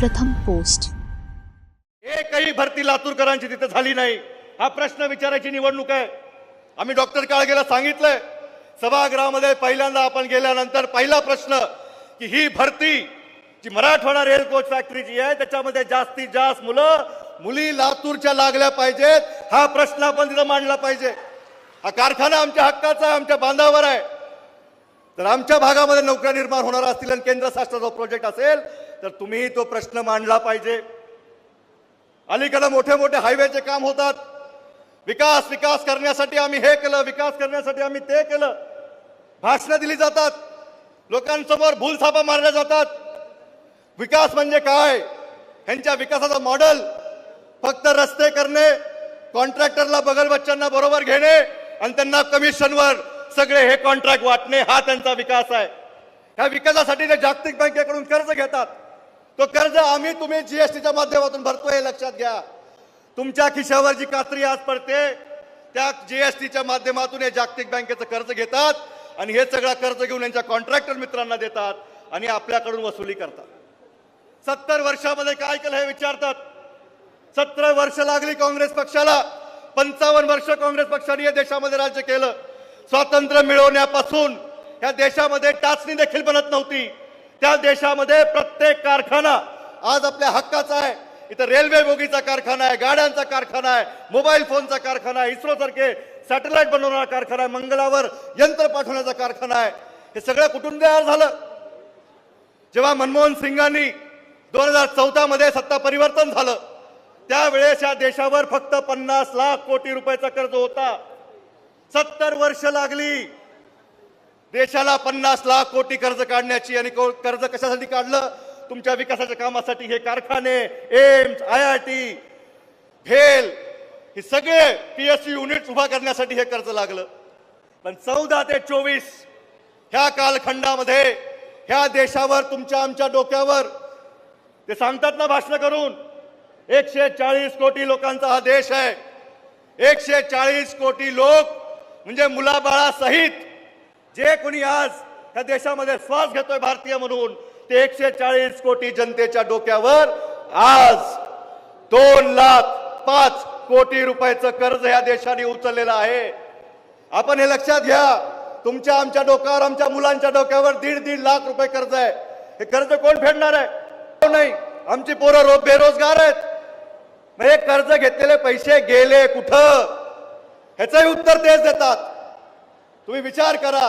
प्रथम पोस्ट. एकही भरती लातूरकरांची तिथे झाली नाही. हा प्रश्न विचारायची निवडणूक आहे. आम्ही डॉक्टर काळगेला सांगितलंय सभागृहामध्ये पहिल्यांदा आपण गेल्यानंतर पहिला प्रश्न की ही भरती जी मराठवाडा रेल कोच फॅक्टरीची आहे त्याच्यामध्ये जास्तीत जास्त मुलं मुली लातूरच्या लागल्या पाहिजेत हा प्रश्न आपण तिथं मांडला पाहिजे. हा कारखाना आमच्या हक्काचा आहे आमच्या बांधावर आहे. तर आमच्या भागामध्ये नोकऱ्या निर्माण होणार असतील आणि केंद्र शासनाचा प्रोजेक्ट असेल तर तुम्हीही तो प्रश्न मांडला पाहिजे. अलीकडे मोठे मोठे हायवेचे काम होतात. विकास विकास करण्यासाठी आम्ही हे केलं विकास करण्यासाठी आम्ही ते केलं. भाषणं दिली जातात. लोकांसमोर भूलथापा मारल्या जातात. विकास म्हणजे काय? ह्यांच्या विकासाचं मॉडेल फक्त रस्ते करणे कॉन्ट्रॅक्टरला बगल बच्चांना बरोबर घेणे आणि त्यांना कमिशनवर सगळे हे कॉन्ट्रॅक्ट वाटणे हा त्यांचा विकास आहे. ह्या विकासासाठी ते जागतिक बँकेकडून कर्ज घेतात. तो कर्ज आम्ही तुम्ही जीएसटीच्या माध्यमातून भरतोय हे लक्षात घ्या. तुमच्या खिशावर जी कात्री आज पडते त्या जीएसटीच्या माध्यमातून हे जागतिक बँकेचं कर्ज घेतात आणि हे सगळं कर्ज घेऊन यांच्या कॉन्ट्रॅक्टर मित्रांना देतात आणि आपल्याकडून वसुली करतात. सत्तर वर्षामध्ये काय केलं हे विचारतात. सतरा वर्ष लागली काँग्रेस पक्षाला. पंचावन्न वर्ष काँग्रेस पक्षाने या देशामध्ये राज्य केलं. स्वातंत्र्य मिळवण्यापासून या देशामध्ये टाचणी देखील बनत नव्हती. त्या देशामध्ये प्रत्येक कारखाना आज आपल्या हक्काचा आहे. इथं रेल्वे बोगीचा कारखाना आहे गाड्यांचा कारखाना आहे मोबाईल फोनचा कारखाना आहे इस्रो सारखे सॅटेलाइट बनवणारा कारखाना आहे मंगळावर यंत्र पाठवण्याचा कारखाना आहे. हे सगळं कुठून तयार झालं? जेव्हा मनमोहन सिंगांनी दोन हजार चौदा मध्ये सत्ता परिवर्तन झालं त्यावेळेस या देशावर फक्त पन्नास लाख कोटी रुपयाचा कर्ज होता. सत्तर वर्ष लागली. देशाला पन्नास लाख कोटी कर्ज काढण्याची आणि को- कर्ज कशासाठी काढलं? तुमच्या विकासाच्या कामासाठी हे कारखाने एम्स आय आय टी भेल हे सगळे पीएससी युनिट उभा करण्यासाठी हे कर्ज लागलं. पण चौदा ते चोवीस ह्या कालखंडामध्ये ह्या देशावर तुमच्या आमच्या डोक्यावर ते सांगतात ना भाषण करून एकशे चाळीस कोटी लोकांचा हा देश आहे. एकशे चाळीस कोटी लोक म्हणजे मुलाबाळासहित जे कोणी आज या देशामध्ये श्वास घेतोय भारतीय म्हणून ते एकशे चाळीस कोटी जनतेच्या डोक्यावर आज दोन लाख पाच कोटी रुपयाचं कर्ज या देशाने उचललेलं आहे. आपण हे लक्षात घ्या तुमच्या आमच्या डोक्यावर आमच्या मुलांच्या डोक्यावर दीड दीड लाख रुपये कर्ज आहे. हे कर्ज कोण फेडणार आहे? नाही. आमची पोरं रोज बेरोजगार आहेत. मग हे कर्ज घेतलेले पैसे गेले कुठं? ह्याचंही उत्तर तेच देतात. तुम्ही विचार करा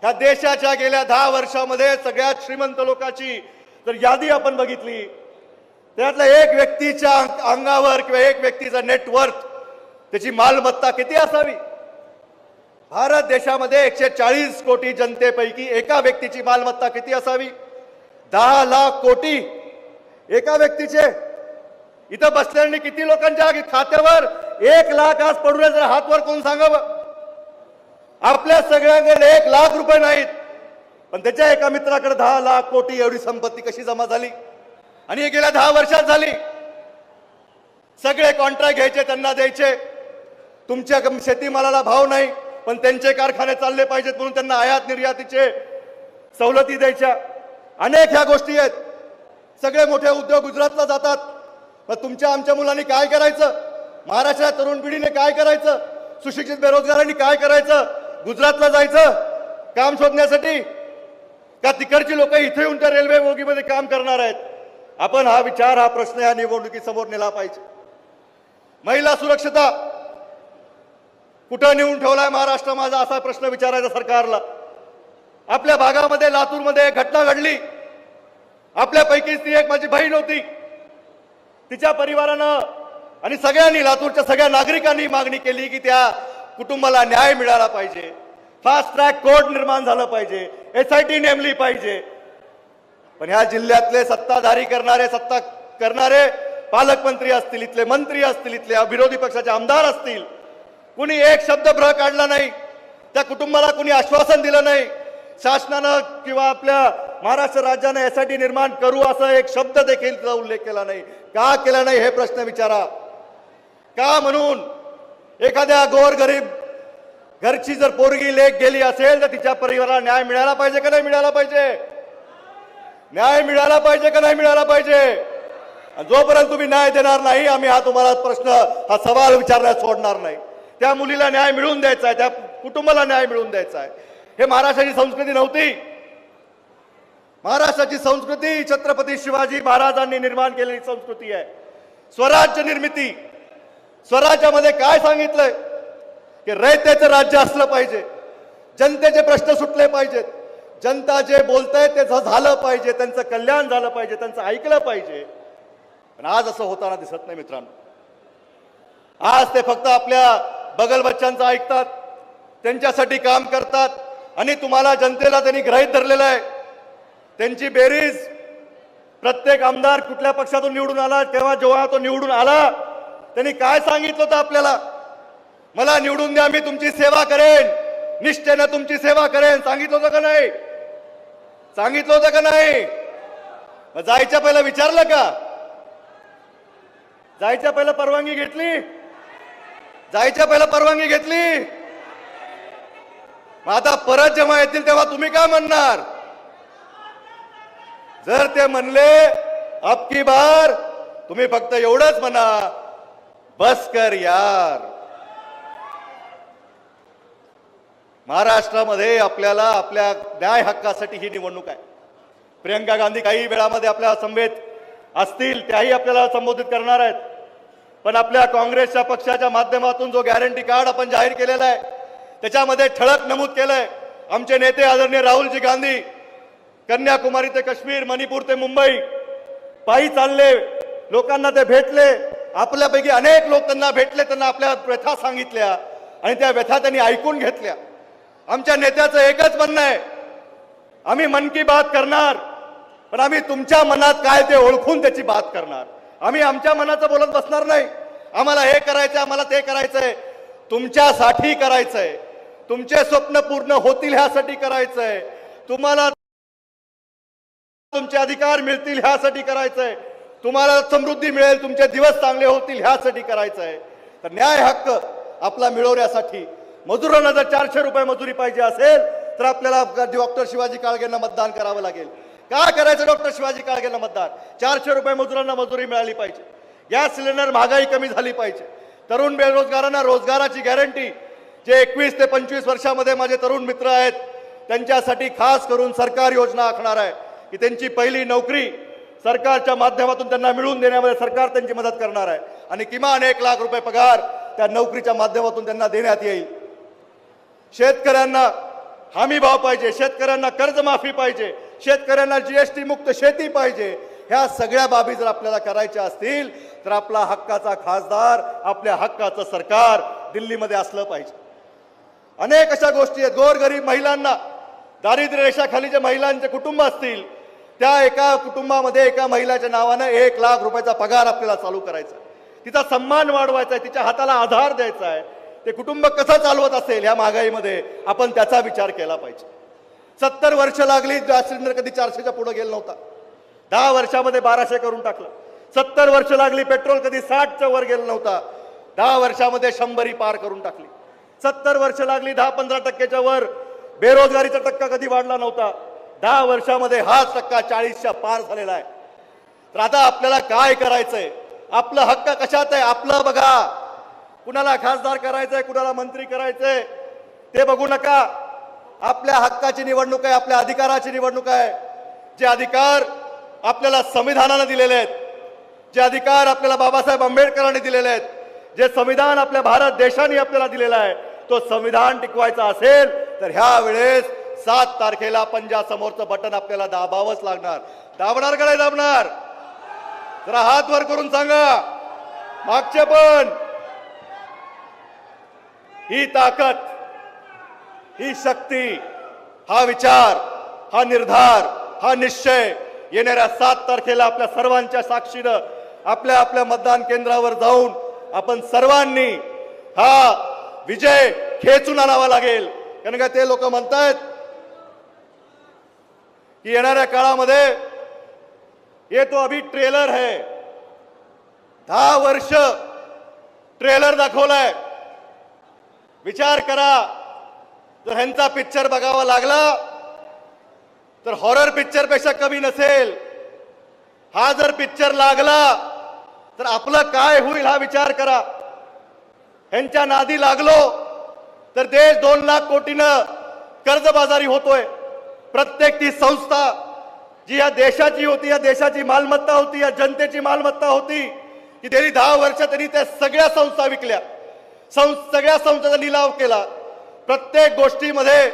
ह्या देशाच्या गेल्या दहा वर्षामध्ये सगळ्यात श्रीमंत लोकांची जर यादी आपण बघितली त्यातल्या एक व्यक्तीच्या अंगावर किंवा एक व्यक्तीचा नेटवर्थ त्याची मालमत्ता किती असावी? भारत देशामध्ये एकशे चाळीस कोटी जनतेपैकी एका व्यक्तीची मालमत्ता किती असावी? दहा लाख कोटी एका व्यक्तीचे. इथं बसल्याने किती लोकांच्या खात्यावर एक लाख आज पडू नये जर हातवर कोण सांगावं? आपल्या सगळ्यांकडे एक लाख रुपये नाहीत. पण त्याच्या एका मित्राकडे दहा लाख कोटी एवढी संपत्ती कशी जमा झाली? आणि हे गेल्या दहा वर्षात झाली. सगळे कॉन्ट्रॅक्ट घ्यायचे त्यांना द्यायचे. तुमच्या शेतीमालाला भाव नाही पण त्यांचे कारखाने चालले पाहिजेत म्हणून त्यांना आयात निर्यातीचे सवलती द्यायच्या. अनेक ह्या गोष्टी आहेत. सगळे मोठे उद्योग गुजरातला जातात. मग तुमच्या आमच्या मुलांनी काय करायचं? महाराष्ट्रात तरुण पिढीने काय करायचं? सुशिक्षित बेरोजगारांनी काय करायचं? गुजरातला जायचं काम शोधण्यासाठी? का तिकडची लोक इथे येऊन त्या रेल्वे बोगीमध्ये काम करणार आहेत? आपण हा विचार हा प्रश्न या निवडणुकीसमोर नेला पाहिजे. महिला सुरक्षता कुठं नेऊन ठेवलाय महाराष्ट्र माझा असा प्रश्न विचारायचा सरकारला. आपल्या भागामध्ये लातूरमध्ये एक घटना घडली. आपल्यापैकी ती एक माझी बहीण होती. तिच्या परिवारानं आणि सगळ्यांनी लातूरच्या सगळ्या नागरिकांनी मागणी केली की त्या कुटुंबाला न्याय मिळाला पाहिजे. फास्ट ट्रॅक कोर्ट निर्माण झालं पाहिजे. एस आय टी नेमली पाहिजे. पण ह्या जिल्ह्यातले सत्ताधारी करणारे सत्ता करणारे पालकमंत्री असतील इथले मंत्री असतील इथले विरोधी पक्षाचे आमदार असतील कुणी एक शब्द भ्र काढला नाही. त्या कुटुंबाला कुणी आश्वासन दिलं नाही. शासनानं किंवा आपल्या महाराष्ट्र राज्यानं यासाठी निर्माण करू असं एक शब्द देखील उल्लेख केला नाही. का केला नाही हे प्रश्न विचारा. का म्हणून एखाद्या गोर गरीब घरची जर पोरगी लेख गेली असेल तर तिच्या परिवाराला न्याय मिळाला पाहिजे का नाही मिळाला पाहिजे? न्याय मिळाला पाहिजे का नाही मिळाला पाहिजे? जोपर्यंत तुम्ही न्याय देणार नाही आम्ही हा तुम्हाला प्रश्न हा सवाल विचारण्यास सोडणार नाही. त्या मुलीला न्याय मिळवून द्यायचा आहे त्या कुटुंबाला न्याय मिळवून द्यायचा आहे. हे महाराष्ट्राची संस्कृती नव्हती. महाराष्ट्राची संस्कृती छत्रपती शिवाजी महाराजांनी निर्माण केलेली संस्कृती आहे. स्वराज्य निर्मिती. स्वराज्यामध्ये काय सांगितलंय? की रयतेचं राज्य असलं पाहिजे. जनतेचे प्रश्न सुटले पाहिजेत. जनता जे बोलतंय ते झालं पाहिजे. त्यांचं कल्याण झालं पाहिजे. त्यांचं ऐकलं पाहिजे. पण आज असं होताना दिसत नाही मित्रांनो. आज ते फक्त आपल्या बगल बच्चांचं ऐकतात. त्यांच्यासाठी काम करतात. आणि तुम्हाला जनतेला त्यांनी ग्रहित धरलेलं आहे. त्यांची बेरीज प्रत्येक आमदार कुठल्या पक्षातून निवडून आला तेव्हा जेव्हा तो निवडून आला त्यांनी काय सांगितलं होतं आपल्याला? मला निवडून द्या मी तुमची सेवा करेन. निष्ठेनं तुमची सेवा करेन. सांगितलं होतं का नाही? सांगितलं होतं का नाही? मग जायच्या पहिला विचारलं का? जायच्या पहिला परवानगी घेतली? जायच्या पहिला परवानगी घेतली? मग आता परत जेव्हा येतील तेव्हा तुम्ही काय म्हणणार? जर ते म्हणले अबकी बार तुम्ही फक्त एवढंच म्हणा. बस कर यार. महाराष्ट्रामध्ये आपल्याला आपल्या न्याय हक्कासाठी ही निवडणूक आहे. प्रियंका गांधी काही वेळामध्ये आपल्या संवेद असतील त्याही आपल्याला संबोधित करणार आहेत. पण आपल्या काँग्रेसच्या पक्षाच्या माध्यमातून जो गॅरंटी कार्ड आपण जाहीर केलेला आहे त्याच्यामध्ये ठळक नमूद केलंय. आमचे नेते आदरणीय राहुलजी गांधी कन्याकुमारी ते काश्मीर मणिपूर ते मुंबई पायी चालले लोकांना ते भेटले. आपल्यापैकी अनेक लोक त्यांना भेटले त्यांना आपल्या व्यथा सांगितल्या आणि त्या व्यथा त्यांनी ऐकून घेतल्या. आमच्या नेत्याचं एकच म्हणणं आहे आम्ही मन की बात करणार पण आम्ही तुमच्या मनात काय ते ओळखून त्याची बात करणार. आम्ही आमच्या मनाचं बोलत बसणार नाही. आम्हाला हे करायचं आम्हाला ते करायचंय तुमच्यासाठी करायचंय. तुमचे स्वप्न पूर्ण होतील ह्यासाठी करायचंय. तुम्हाला तुमचे अधिकार मिळतील ह्यासाठी करायचंय. तुम्हाला समृद्धी मिळेल तुमचे दिवस चांगले होतील ह्यासाठी करायचं आहे. तर न्याय हक्क आपला मिळवण्यासाठी मजुरांना जर चारशे रुपये मजुरी पाहिजे असेल तर आपल्याला डॉक्टर शिवाजी काळगेंना मतदान करावं लागेल. का करायचं डॉक्टर शिवाजी काळगेंना मतदान? चारशे रुपये मजुरांना मजुरी मिळाली पाहिजे. गॅस सिलेंडर महागाई कमी झाली पाहिजे. तरुण बेरोजगारांना रोजगाराची गॅरंटी जे एकवीस ते पंचवीस वर्षामध्ये माझे तरुण मित्र आहेत त्यांच्यासाठी खास करून सरकार योजना आखणार आहे की त्यांची पहिली नोकरी सरकारच्या माध्यमातून त्यांना मिळवून देण्यामध्ये सरकार त्यांची मदत करणार आहे. आणि किमान एक लाख रुपये पगार त्या नोकरीच्या माध्यमातून त्यांना देण्यात येईल. शेतकऱ्यांना हमी भाव पाहिजे शेतकऱ्यांना कर्जमाफी पाहिजे शेतकऱ्यांना जीएसटी मुक्त शेती पाहिजे ह्या सगळ्या बाबी जर आपल्याला करायच्या असतील तर आपला हक्काचा खासदार आपल्या हक्काचं सरकार दिल्लीमध्ये असलं पाहिजे. अनेक अशा गोष्टी आहेत. गोरगरीब महिलांना दारिद्र्य रेषाखाली जे महिलांचे कुटुंब असतील त्या एका कुटुंबामध्ये एका महिलाच्या नावानं एक लाख रुपयाचा पगार आपल्याला चालू करायचा आहे. तिचा सन्मान वाढवायचा आहे तिच्या हाताला आधार द्यायचा आहे. ते कुटुंब कसं चालवत असेल ह्या महागाईमध्ये आपण त्याचा विचार केला पाहिजे. सत्तर वर्ष लागली गॅस सिलेंडर कधी चारशेच्या पुढे गेला नव्हता. दहा वर्षामध्ये बाराशे करून टाकलं. सत्तर वर्ष लागली पेट्रोल कधी साठच्या वर गेला नव्हता. दहा वर्षामध्ये शंभरी पार करून टाकली. सत्तर वर्ष लागली दहा पंधरा टक्क्याच्या वर बेरोजगारीचा टक्का कधी वाढला नव्हता. दहा वर्षामध्ये हाच टक्का चाळीसच्या पार झालेला आहे. तर आता आपल्याला काय करायचंय? आपलं हक्क कशात आहे? आपलं बघा. कुणाला खासदार करायचंय कुणाला मंत्री करायचंय ते बघू नका. आपल्या हक्काची निवडणूक आहे आपल्या अधिकाराची निवडणूक आहे. जे अधिकार आपल्याला संविधानानं दिलेले आहेत जे अधिकार आपल्याला बाबासाहेब आंबेडकरांनी दिलेले आहेत जे संविधान आपल्या भारत देशाने आपल्याला दिलेलं आहे तो संविधान टिकवायचा असेल तर ह्या वेळेस सात तारखेला पंजा समोरचं बटन आपल्याला दाबावंच लागणार. दाबणार का नाही दाबणार? जरा हात वर करून सांगा. मागचे पण. ही ताकद ही शक्ती हा विचार हा निर्धार हा निश्चय येणाऱ्या सात तारखेला आपल्या सर्वांच्या साक्षीनं आपल्या आपल्या मतदान केंद्रावर जाऊन आपण सर्वांनी हा विजय खेचून आणावा लागेल. कारण का ते लोक म्हणतायत की येणाऱ्या काळामध्ये ये तो अभी ट्रेलर है. दहा वर्ष ट्रेलर दाखवलाय. विचार करा जर ह्यांचा पिक्चर बघावा लागला तर हॉरर पिक्चरपेक्षा कमी नसेल. हा जर पिक्चर लागला तर आपलं काय होईल हा विचार करा. ह्यांच्या नादी लागलो तर देश दोन लाख कोटीनं कर्जबाजारी होतोय. प्रत्येक ती संस्था जी या देशाची होती या देशाची मालमत्ता होती या जनतेची मालमत्ता होती की गेली दहा वर्ष त्यांनी त्या सगळ्या संस्था विकल्या. सं सगळ्या संस्थेचा लिलाव केला. प्रत्येक गोष्टीमध्ये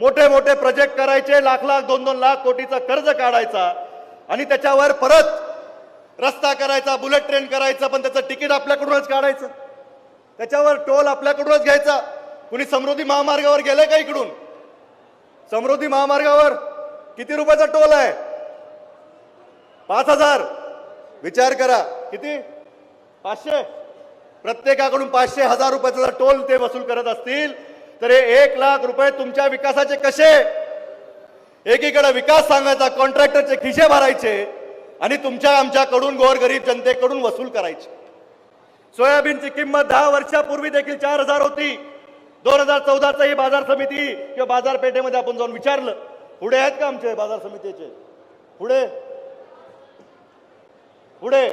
मोठे मोठे प्रोजेक्ट करायचे लाख लाख दोन दोन लाख कोटीचा कर्ज काढायचा आणि त्याच्यावर परत रस्ता करायचा बुलेट ट्रेन करायचा पण त्याचं तिकीट आपल्याकडूनच काढायचं. त्याच्यावर टोल आपल्याकडूनच घ्यायचा. कुणी समृद्धी महामार्गावर गेलं का इकडून? समृद्धी महामार्गावर किती रुपयाचा टोल आहे? पाच हजार. विचार करा. किती? पाचशे. प्रत्येकाकडून पाचशे हजार रुपयाचा जर टोल ते वसूल करत असतील. तर हे एक लाख रुपये तुमच्या विकासाचे कसे? एकीकडे विकास सांगायचा कॉन्ट्रॅक्टरचे खिशे भरायचे आणि तुमच्या आमच्याकडून गोरगरीब जनतेकडून वसूल करायचे. सोयाबीनची किंमत दहा वर्षापूर्वी देखील चार हजार होती. दोन हजार चौदाचा ही बाजार समिती किंवा बाजारपेठेमध्ये आपण जाऊन विचारलं. पुढे आहेत का आमचे बाजार समितीचे? पुढे? पुढे?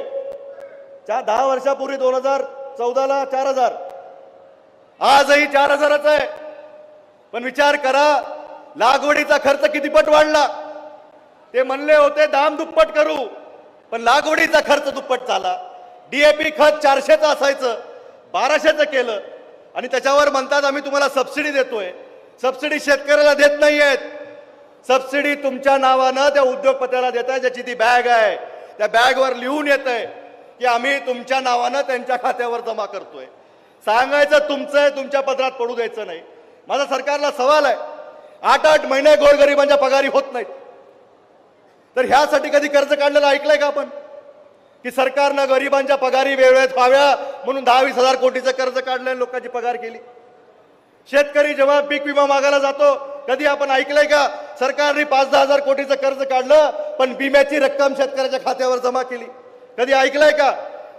चार दहा वर्षापूर्वी दोन हजार चौदाला चार हजार. आजही चार हजारच आहे. पण विचार करा लागवडीचा खर्च किती पट वाढला? ते म्हणले होते दाम दुप्पट करू. पण लागवडीचा खर्च दुप्पट झाला. डीएपी खत चारशेचं असायचं बाराशेचं केलं. आणि त्याच्यावर म्हणतात आम्ही तुम्हाला सबसिडी देतोय. सबसिडी शेतकऱ्याला देत नाहीयेत. सबसिडी तुमच्या नावानं त्या उद्योगपत्याला देत आहे ज्याची ती बॅग आहे. त्या बॅगवर लिहून येत आहे की आम्ही तुमच्या नावानं त्यांच्या खात्यावर जमा करतोय. सांगायचं तुमचं आहे तुमच्या पत्रात पडू द्यायचं नाही. माझा सरकारला सवाल आहे. आठ आठ महिने गोरगरिबांच्या पगारी होत नाहीत. तर ह्यासाठी कधी कर्ज काढलेलं ऐकलंय का आपण? की सरकारनं गरिबांच्या पगारी वेळेत व्हाव्या म्हणून दहा वीस हजार कोटीचं कर्ज काढलं आणि लोकांची पगार केली. शेतकरी जेव्हा पीक विमा मागायला जातो कधी आपण ऐकलंय का सरकारने पाच दहा हजार कोटीचं कर्ज काढलं पण विम्याची रक्कम शेतकऱ्याच्या खात्यावर जमा केली. कधी ऐकलंय का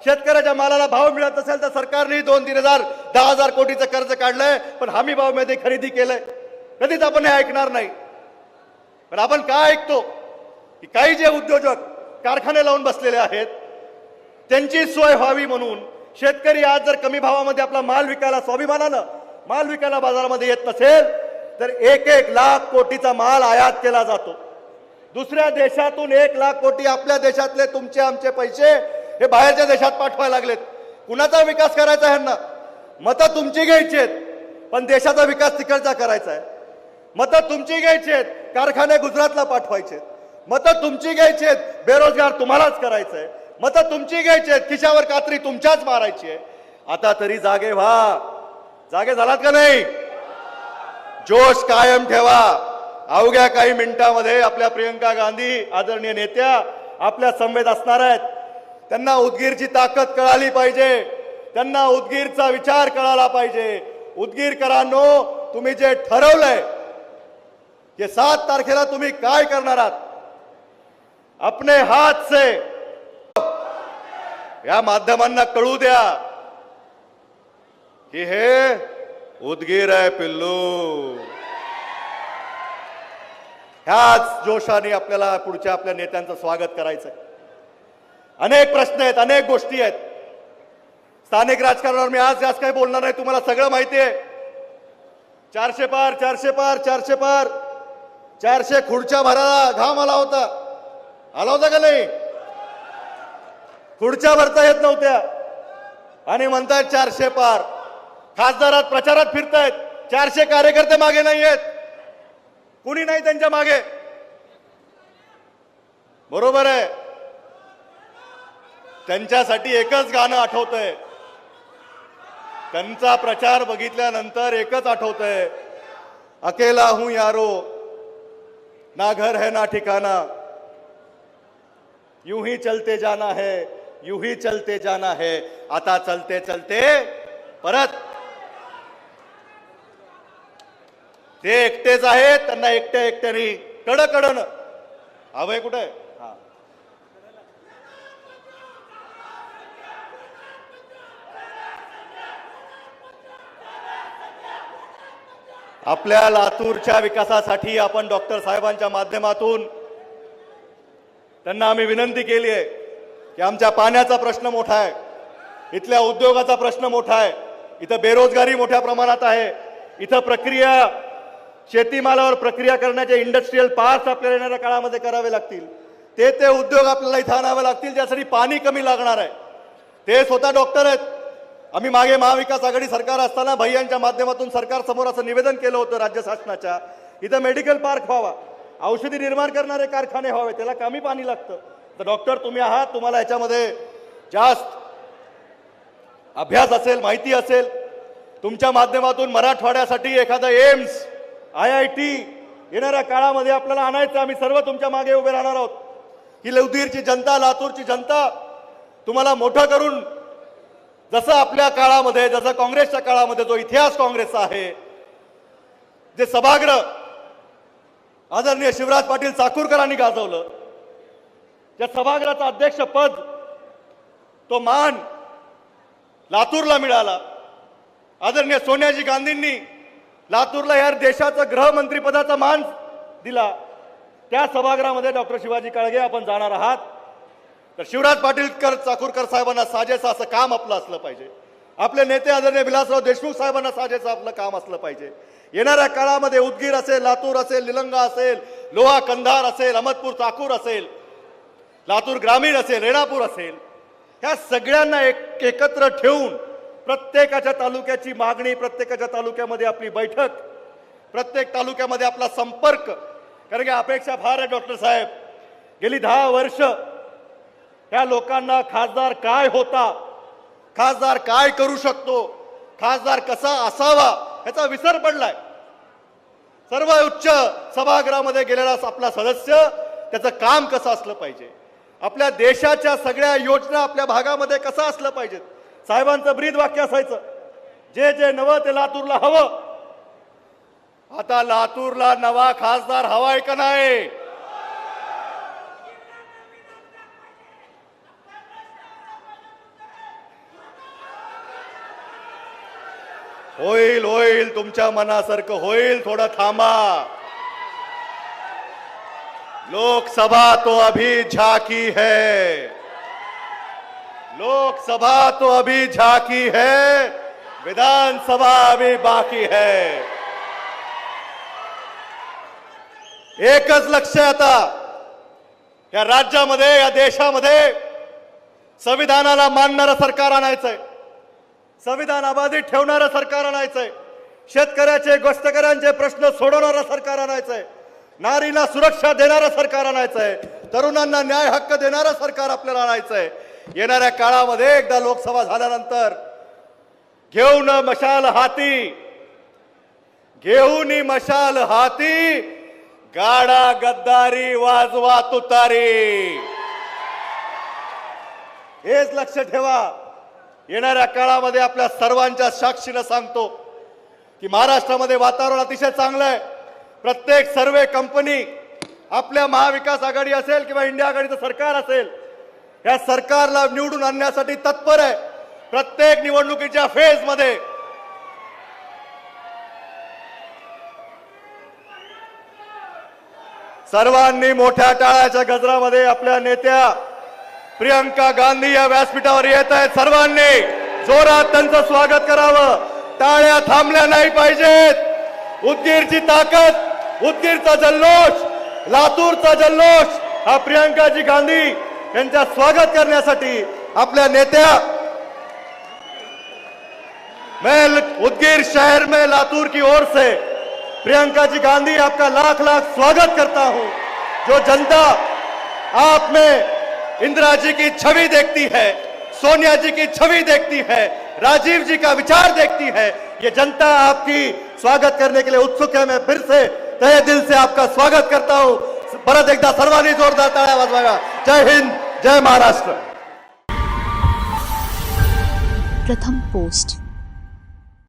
शेतकऱ्याच्या मालाला भाव मिळत असेल तर सरकारने दोन तीन हजार दहा हजार कोटीचं कर्ज काढलंय पण हमी भावमध्ये खरेदी केलंय. कधीच आपण हे ऐकणार नाही. पण आपण काय ऐकतो की काही जे उद्योजक कारखाने लावून बसलेले आहेत त्यांची सोय व्हावी म्हणून शेतकरी आज जर कमी भावामध्ये आपला माल विकायला स्वाभिमानानं माल विकायला बाजारामध्ये येत नसेल तर एक एक लाख कोटीचा माल आयात केला जातो. दुसऱ्या देशातून एक लाख कोटी आपल्या देशातले तुमचे आमचे पैसे हे बाहेरच्या देशात पाठवायला लागलेत. कुणाचा विकास करायचा आहे ह्यांना मतं तुमची घ्यायची आहेत पण देशाचा विकास तिकडचा करायचा आहे. मतं तुमची घ्यायची आहेत कारखाने गुजरातला पाठवायचे मतं तुमची घ्यायची आहेत बेरोजगार तुम्हालाच करायचं आहे. मतं तुमची घ्यायची आहेत खिशावर कात्री तुमच्याच मारायची आहे. आता तरी जागे व्हा. जागे झालात का नाही? जोश कायम ठेवा. अवघ्या काही मिनिटामध्ये आपल्या प्रियंका गांधी आदरणीय नेत्या आपल्या संवेद असणार आहेत. त्यांना उदगीरची ताकद कळाली पाहिजे. त्यांना उदगीरचा विचार कळाला पाहिजे. उदगीरकरांनो तुम्ही जे ठरवलंय की सात तारखेला तुम्ही काय करणार आहात? अपने हात से या माध्यमांना कळू द्या की हे उदगीर आहे पिल्लू. ह्याच जोशाने आपल्याला पुढच्या आपल्या नेत्यांचं स्वागत करायचं अनेक प्रश्न आहेत अनेक गोष्टी आहेत. स्थानिक राजकारणावर मी आज जास्त काही बोलणार नाही तुम्हाला सगळं माहिती आहे. चारशे पार चारशे पार चारशे पार. चारशे खुर्च्या भराला घाम आला होता. आला होता का नाही? पुढच्या भरता येत नव्हत्या. आणि म्हणतायत चारशे पार. खासदारात प्रचारात फिरतायत. चारशे कार्यकर्ते मागे नाही आहेत कुणी नाही त्यांच्या मागे? बरोबर आहे. त्यांच्यासाठी एकच गाणं आठवतंय. त्यांचा प्रचार बघितल्यानंतर एकच आठवतंय. अकेला हूं यारो ना घर है ना ठिकाना. यूं ही चलते जाना है. यूही चलते जाना है आता चलते चलते परत. ते एकटेच आहेत त्यांना एकट्या एकट्याने कड कडन अभय कुठे हा. आपल्या लातूरच्या विकासासाठी आपण डॉक्टर साहेबांच्या माध्यमातून त्यांना आम्ही विनंती केली आहे. की आमच्या पाण्याचा प्रश्न मोठा आहे. इथल्या उद्योगाचा प्रश्न मोठा आहे. इथं बेरोजगारी मोठ्या प्रमाणात आहे. इथं प्रक्रिया शेतीमालावर प्रक्रिया करण्याचे इंडस्ट्रीयल पार्क्स आपल्याला येणाऱ्या काळामध्ये करावे लागतील. ते ते उद्योग आपल्याला इथं आणावे लागतील ज्यासाठी पाणी कमी लागणार आहे. ते स्वतः डॉक्टर आहेत. आम्ही मागे महाविकास आघाडी सरकार असताना भैयांच्या माध्यमातून सरकार समोर असं निवेदन केलं होतं राज्य शासनाच्या. इथं मेडिकल पार्क व्हावा. औषधी निर्माण करणारे कारखाने व्हावे त्याला कमी पाणी लागतं. तर डॉक्टर तुम्ही आहात तुम्हाला याच्यामध्ये जास्त अभ्यास असेल माहिती असेल. तुमच्या माध्यमातून मराठवाड्यासाठी एखादं एम्स आय आय टी येणाऱ्या काळामध्ये आपल्याला आणायचं आम्ही सर्व तुमच्या मागे उभे राहणार आहोत. ही लवधीरची जनता लातूरची जनता तुम्हाला मोठं करून जसं आपल्या काळामध्ये जसं काँग्रेसच्या काळामध्ये जो इतिहास काँग्रेसचा आहे जे सभागृह आदरणीय शिवराज पाटील चाकूरकरांनी गाजवलं त्या सभागृहाचं अध्यक्षपद तो मान लातूरला मिळाला. आदरणीय सोनियाजी गांधींनी लातूरला या देशाचं गृहमंत्रीपदाचा मान दिला. त्या सभागृहामध्ये डॉक्टर शिवाजी काळगे आपण जाणार आहात. तर शिवराज पाटीलकर चाकूरकर साहेबांना साजेसं असं काम आपलं असलं पाहिजे. आपले नेते आदरणीय विलासराव देशमुख साहेबांना साजेसं आपलं काम असलं पाहिजे. येणाऱ्या काळामध्ये उदगीर असेल लातूर असेल निलंगा असेल लोहा कंधार असेल अहमदपूर चाकूर असेल लातूर ग्रामीण असेल रेणापूर असेल ह्या सगळ्यांना एक एकत्र ठेवून प्रत्येकाच्या तालुक्याची मागणी प्रत्येकाच्या तालुक्यामध्ये आपली बैठक प्रत्येक तालुक्यामध्ये आपला संपर्क. कारण की अपेक्षा फार आहे डॉक्टर साहेब. गेली दहा वर्ष ह्या लोकांना खासदार काय होता खासदार काय करू शकतो खासदार कसा असावा ह्याचा विसर पडलाय. सर्व उच्च सभागृहामध्ये गेलेला आपला सदस्य त्याचं काम कसं असलं पाहिजे? आपल्या देशाच्या सगळ्या योजना आपल्या भागामध्ये कसं असलं पाहिजेत? साहेबांचं ब्रीद वाक्य असायचं. जे जे नवं ते लातूरला हवं. आता लातूरला नवा खासदार हवाय का नाही? होईल होईल तुमच्या मनासारखं होईल थोडं थांबा. लोकसभा तो अभी झाकी है। लोकसभा तो अभी झाकी है। विधानसभा अभी बाकी है। एकच लक्ष आता या राज्यामध्ये या देशामध्ये संविधानाला मानणारं सरकार आणायचंय. संविधान आबादी ठेवणारं सरकार आणायचंय. शेतकऱ्याचे गोष्टकऱ्यांचे प्रश्न सोडवणारं सरकार आणायचंय. नारीला सुरक्षा देणारं सरकार आणायचंय. तरुणांना न्याय हक्क देणारं सरकार आपल्याला आणायचंय. येणाऱ्या काळामध्ये एकदा लोकसभा झाल्यानंतर घेऊन मशाल हाती. घेऊन मशाल हाती. गाडा गद्दारी वाजवा तुतारी. हेच लक्ष ठेवा. येणाऱ्या काळामध्ये आपल्या सर्वांच्या साक्षीनं सांगतो की महाराष्ट्रामध्ये वातावरण अतिशय चांगलं आहे प्रत्येक सर्वे कंपनी आपल्या महाविकास आघाडी असेल किंवा इंडिया आघाडीचं सरकार असेल या सरकारला निवडून आणण्यासाठी तत्पर आहे. प्रत्येक निवडणुकीच्या फेजमध्ये सर्वांनी मोठ्या टाळ्याच्या गजरामध्ये आपल्या नेत्या प्रियंका गांधी या व्यासपीठावर येत आहेत. सर्वांनी जोरात त्यांचं स्वागत करावं. टाळ्या थांबल्या नाही पाहिजेत. उद्गीरची ताकद उदगीरचा जल्लोष लातूरचा जल्लोष, हा प्रियंकाजी गांधी स्वागत करण्यासाठी आपल्या नेत्या मैं उदगीर शहर में लातूर की ओर से प्रियंका जी गांधी आपका लाख लाख स्वागत करता हूँ, जो जनता आप में इंदिरा जी की छवि देखती है, सोनिया जी की छवि देखती है, राजीव जी का विचार देखती है, ये जनता आपकी स्वागत करने के लिए उत्सुक है, मैं फिर से तहे दिल से आपका स्वागत करता हूँ। भरत एकदा सर्वांनी जोरदार टाळ्या वाजवाव्या जय हिंद, जय महाराष्ट्र। प्रथम पोस्ट।